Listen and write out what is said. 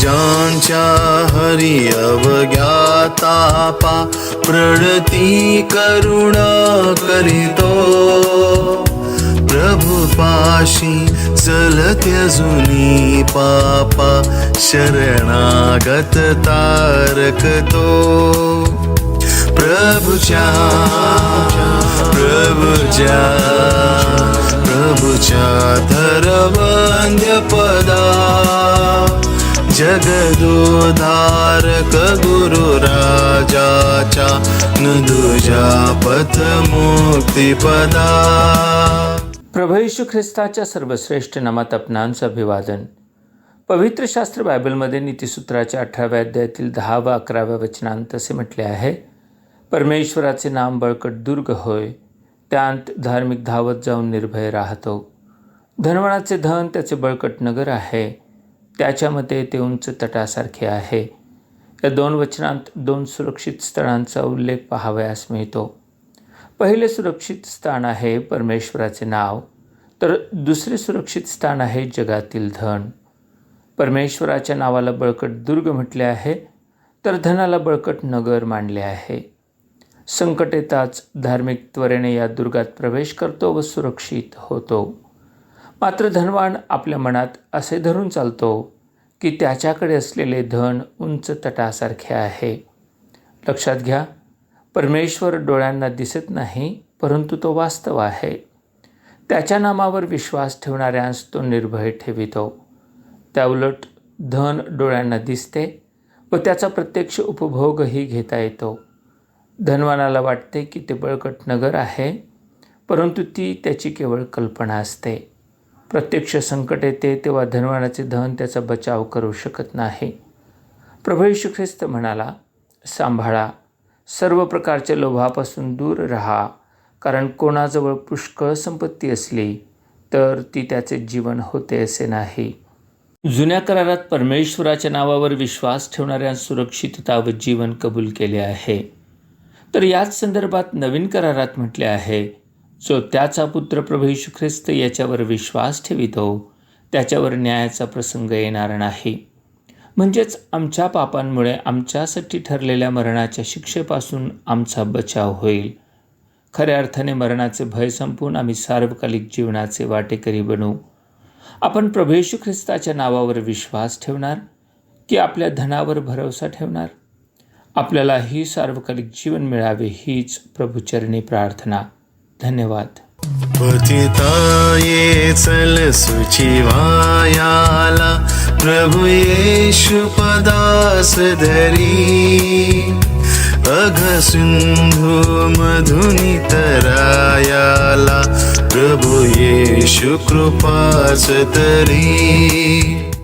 ज्यांच्या हरि अवज्ञातापा प्रणती करुणा करीतो. प्रभु पाशी चलत्यजुनी पापा शरणागत तारकतो प्रभुच्या प्रभुच्या प्रभुच्या धरवंद्य पदा. जगदोधारक गुरु राजाच्या नदुजा पथ मुक्तिपदा प्रभू येशू ख्रिस्ताच्या सर्वश्रेष्ठ नामात आपणांचं अभिवादन. पवित्र शास्त्र बायबलमध्ये नीतिसूत्राच्या अठराव्या अध्यायातील दहा व अकराव्या वचनांत असे म्हटले आहे परमेश्वराचे नाम बळकट दुर्ग होय त्यांत धार्मिक धावत जाऊन निर्भय राहतो. धनवणाचे धन त्याचे बळकट नगर आहे. त्याच्यामध्ये ते उंच तटासारखे आहे. या दोन वचनांत दोन सुरक्षित स्थळांचा उल्लेख पाहावयास मिळतो. पहिले सुरक्षित स्थान आहे परमेश्वराचे नाव तर दुसरे सुरक्षित स्थान आहे जगातील धन. परमेश्वराच्या नावाला बळकट दुर्ग म्हटले आहे तर धनाला बळकट नगर मानले आहे. संकट येताच धार्मिक त्वरेने या दुर्गात प्रवेश करतो व सुरक्षित होतो. मात्र धनवान आपल्या मनात असे धरून चालतो की त्याच्याकडे असलेले धन उंच तटासारखे आहे. लक्षात घ्या परमेश्वर डोळ्यांना दिसत नाही परंतु तो वास्तव आहे. त्याच्या नामावर विश्वास ठेवणाऱ्यांस तो निर्भय ठेवितो. त्याउलट धन डोळ्यांना दिसते व त्याचा प्रत्यक्ष उपभोगही घेता येतो. धनवानाला वाटते की ते बळकट नगर आहे परंतु ती त्याची केवळ कल्पना असते. प्रत्यक्ष संकट येते तेव्हा धनवानाचे धन त्याचा बचाव करू शकत नाही. प्रभू येशू ख्रिस्त म्हणाला सांभाळा. सर्व प्रकारच्या लोभापासून दूर राहा. कारण कोणाजवळ पुष्कळ संपत्ती असली तर ती त्याचे जीवन होते असे नाही. जुन्या करारात परमेश्वराच्या नावावर विश्वास ठेवणाऱ्या सुरक्षितता व जीवन कबूल केले आहे. तर याच संदर्भात नवीन करारात म्हटले आहे जो त्याचा पुत्र प्रभू यशू ख्रिस्त याच्यावर विश्वास ठेवितो. त्याच्यावर न्यायाचा प्रसंग येणार नाही. म्हणजेच आमच्या पापांमुळे आमच्यासाठी ठरलेल्या मरणाच्या शिक्षेपासून आमचा बचाव होईल. खऱ्या अर्थाने मरणाचे भय संपून आम्ही सार्वकालिक जीवनाचे वाटेकरी बनू. आपण प्रभू येशू ख्रिस्ताच्या नावावर विश्वास ठेवणार? की आपल्या धनावर भरोसा ठेवणार? आपल्याला ही सार्वकालिक जीवन मिळावे हीच प्रभुचरणी प्रार्थना. धन्यवाद. पतिताये चल सुचिवायाला प्रभु येशु पदास धरी. अघ सिंधू मधुनी तरायाला प्रभु येशु कृपास तरी